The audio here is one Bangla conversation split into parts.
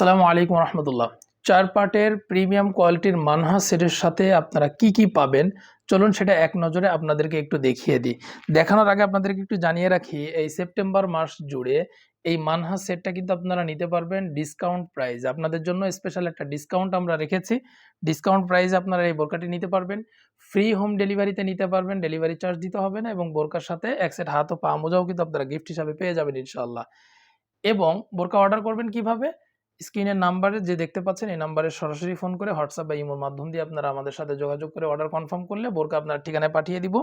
আসসালামু আলাইকুম রহমতুল্লাহ। চার পার্টের প্রিমিয়াম কোয়ালিটির মানহা সেটের সাথে আপনারা কি কি পাবেন? চলুন সেটা এক নজরে আপনাদেরকে একটু দেখিয়ে দিই। দেখানোর আগে আপনাদেরকে একটু জানিয়ে রাখি, এই সেপ্টেম্বর মাস জুড়ে এই মানহা সেটটা কিন্তু আপনারা নিতে পারবেন ডিসকাউন্ট প্রাইস। আপনাদের জন্য স্পেশাল একটা ডিসকাউন্ট আমরা রেখেছি। ডিসকাউন্ট প্রাইসে আপনারা এই বোরকাটি নিতে পারবেন। ফ্রি হোম ডেলিভারিতে নিতে পারবেন ডেলিভারি চার্জ দিতে হবে না এবং বোরকার সাথে এক সেট হাত ও পা মোজাও কিন্তু আপনারা গিফট হিসাবে পেয়ে যাবেন ইনশাল্লাহ এবং বোরকা অর্ডার করবেন কীভাবে? স্ক্রিনের নাম্বারে যে দেখতে পাচ্ছেন, এই নাম্বারে সরাসরি ফোন করে হোয়াটসঅ্যাপ বা ইমোর মাধ্যম দিয়ে আপনারা আমাদের সাথে যোগাযোগ করে অর্ডার কনফার্ম করলে বোরকা আপনার ঠিকানায় পাঠিয়ে দিব।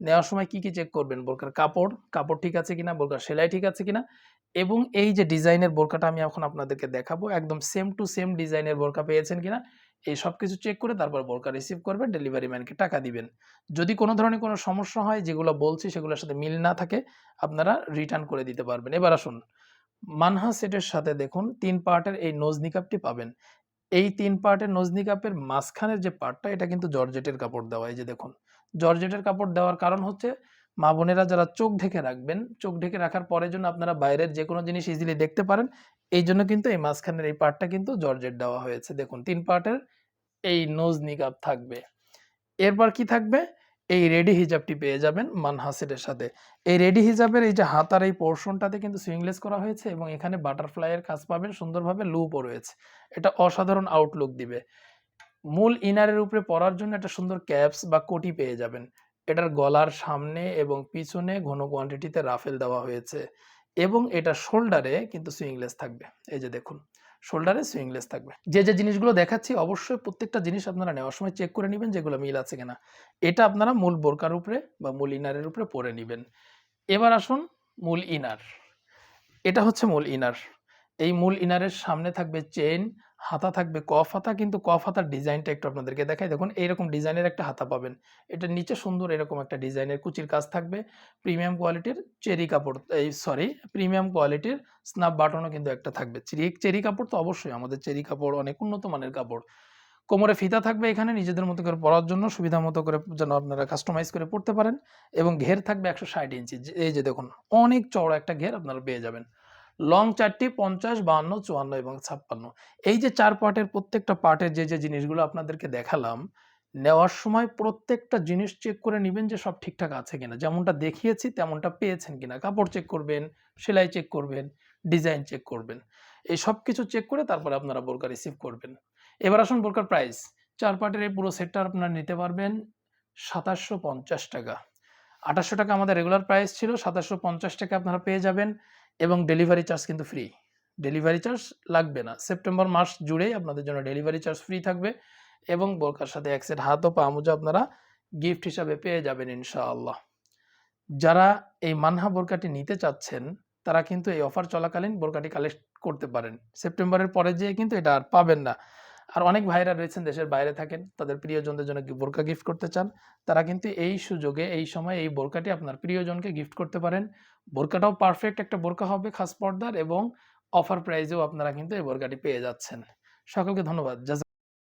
নেওয়ার সময় কি কি চেক করবেন? বোরকার কাপড় কাপড় ঠিক আছে কিনা, বোরকার সেলাই ঠিক আছে কিনা? এবং এই যে ডিজাইনের বোরকাটা আমি এখন আপনাদেরকে দেখাবো, একদম সেম টু সেম ডিজাইনের বোরকা পেয়েছেন কিনা, এই সব কিছু চেক করে তারপর বোরকা রিসিভ করবেন ডেলিভারি ম্যানকে টাকা দিবেন। যদি কোনো ধরনের কোনো সমস্যা হয়, যেগুলো বলছি সেগুলোর সাথে মিল না থাকে, আপনারা রিটার্ন করে দিতে পারবেন। এবার আসুন মানহা সেটের সাথে দেখুন তিন পার্টের এই নোজ নিকাপটি পাবেন। এই তিন পার্টের নোজ নিকাপের মাঝখানের যে পার্টটা, এটা কিন্তু জর্জেটের কাপড় দেওয়া, এই যে দেখুন। জর্জেটের কাপড় দেওয়ার কারণ হচ্ছে মা বোনেরা যারা চোখ ঢেকে রাখবেন, চোখ ঢেকে রাখার পরের জন্য আপনারা বাইরের যে কোনো জিনিস ইজিলি দেখতে পারেন, এই জন্য কিন্তু এই মাঝখানের এই পার্টটা কিন্তু জর্জেট দেওয়া হয়েছে। দেখুন, তিন পার্টের এই নোজ নিকাপ থাকবে। এরপর কি থাকবে? এই রেডি হিজাবটি পেয়ে যাবেন মানহাসেটের সাথে। এই রেডি হিজাবের এই যে হাতার এই পোর্শনটাতে কিন্তু সুইংলেস করা হয়েছে এবং এখানে বাটারফ্লাইয়ের কাজ পাবেন, সুন্দরভাবে লুপও রয়েছে। এটা অসাধারণ আউটলুক দিবে। মূল ইনারের উপরে পরার জন্য একটা সুন্দর ক্যাপস বা কোটি পেয়ে যাবেন। এটার গলার সামনে এবং পিছনে ঘন কোয়ান্টিটিতে রাফেল দেওয়া হয়েছে এবং এটা শোল্ডারে কিন্তু সুইংলেস থাকবে। এই যে দেখুন। শোল্ডারে সুইংলেস থাকবে। যে যে জিনিসগুলো দেখাচ্ছি, অবশ্যই প্রত্যেকটা জিনিস আপনারা নেওয়ার সময় চেক করে নেবেন যেগুলো মিল আছে কিনা। এটা আপনারা মূল বোরকার উপরে বা মূল ইনারের উপরে পরে নেবেন। এবার আসুন মূল ইনার এটা হচ্ছে মূল ইনার এই মূল ইনারের সামনে থাকবে চেন হাতা থাকবে। কফ হাতা কিন্তু কফ হাতার ডিজাইনটা একটু আপনাদেরকে দেখাই। দেখুন, এইরকম ডিজাইনের একটা হাতা পাবেন। এটা নিচে সুন্দর এরকম একটা ডিজাইনের কুচির কাজ থাকবে। প্রিমিয়াম কোয়ালিটির চেরি কাপড়, এই সরি, প্রিমিয়াম কোয়ালিটির স্ন্যাপ বাটনও কিন্তু একটা থাকবে। চেরি চেরি কাপড় তো অবশ্যই আমাদের চেরি কাপড়, অনেক উন্নত মানের কাপড়। কোমরে ফিতা থাকবে এখানে, নিজেদের মতো করে পরার জন্য, সুবিধা মতো করে যেন আপনারা কাস্টমাইজ করে পড়তে পারেন। এবং ঘের থাকবে একশো ষাট ইঞ্চি। এই যে দেখুন, অনেক চওড়া একটা ঘের আপনারা পেয়ে যাবেন। লং চারটি পঞ্চাশ, বাহান্ন, চুয়ান্ন এবং ছাপ্পান্ন। এই যে চার পার্টের প্রত্যেকটা পার্টের যে যে জিনিসগুলো আপনাদেরকে দেখালাম, নেওয়ার সময় প্রত্যেকটা জিনিস চেক করে নেবেন যে সব ঠিকঠাক আছে কিনা। যেমনটা দেখিয়েছি, তেমনটা পেয়েছেন কিনা। কাপড় চেক করবেন, সেলাই চেক করবেন ডিজাইন চেক করবেন। এই সব কিছু চেক করে তারপরে আপনারা বোরকা রিসিভ করবেন। এবার আসুন বোরকার প্রাইস চার পার্টের এই পুরো সেটটা আপনারা নিতে পারবেন সাতাশশো পঞ্চাশ টাকা। আঠাশশো টাকা আমাদের রেগুলার প্রাইস ছিল, সাতাশশো পঞ্চাশ টাকা আপনারা পেয়ে যাবেন। এবং ডেলিভারি চার্জ কিন্তু ফ্রি ডেলিভারি চার্জ লাগবে না। সেপ্টেম্বর মাস জুড়েই আপনাদের জন্য ডেলিভারি চার্জ ফ্রি থাকবে এবং বোরকার সাথে এক সেট হাত ও পা মোজা আপনারা গিফট হিসাবে পেয়ে যাবেন ইনশাআল্লাহ। যারা এই মানহা বোরকাটি নিতে চাচ্ছেন, তারা কিন্তু এই অফার চলাকালীন বোরকাটি কালেক্ট করতে পারেন। সেপ্টেম্বরের পরে যেয়ে কিন্তু এটা আর পাবেন না। আর অনেক ভাইরা রয়েছেন, দেশের বাইরে থাকেন, তাদের প্রিয়জনদের জন্য বোরকা গিফট করতে চান। তারা কিন্তু এই সুযোগে, এই সময় এই বোরকাটি আপনার প্রিয়জনকে গিফট করতে পারেন। বোরকাটাও পারফেক্ট একটা বোরকা হবে খাস পর্দার এবং অফার প্রাইজেও আপনারা কিন্তু এই বোরকাটি পেয়ে যাচ্ছেন। সকলকে ধন্যবাদ।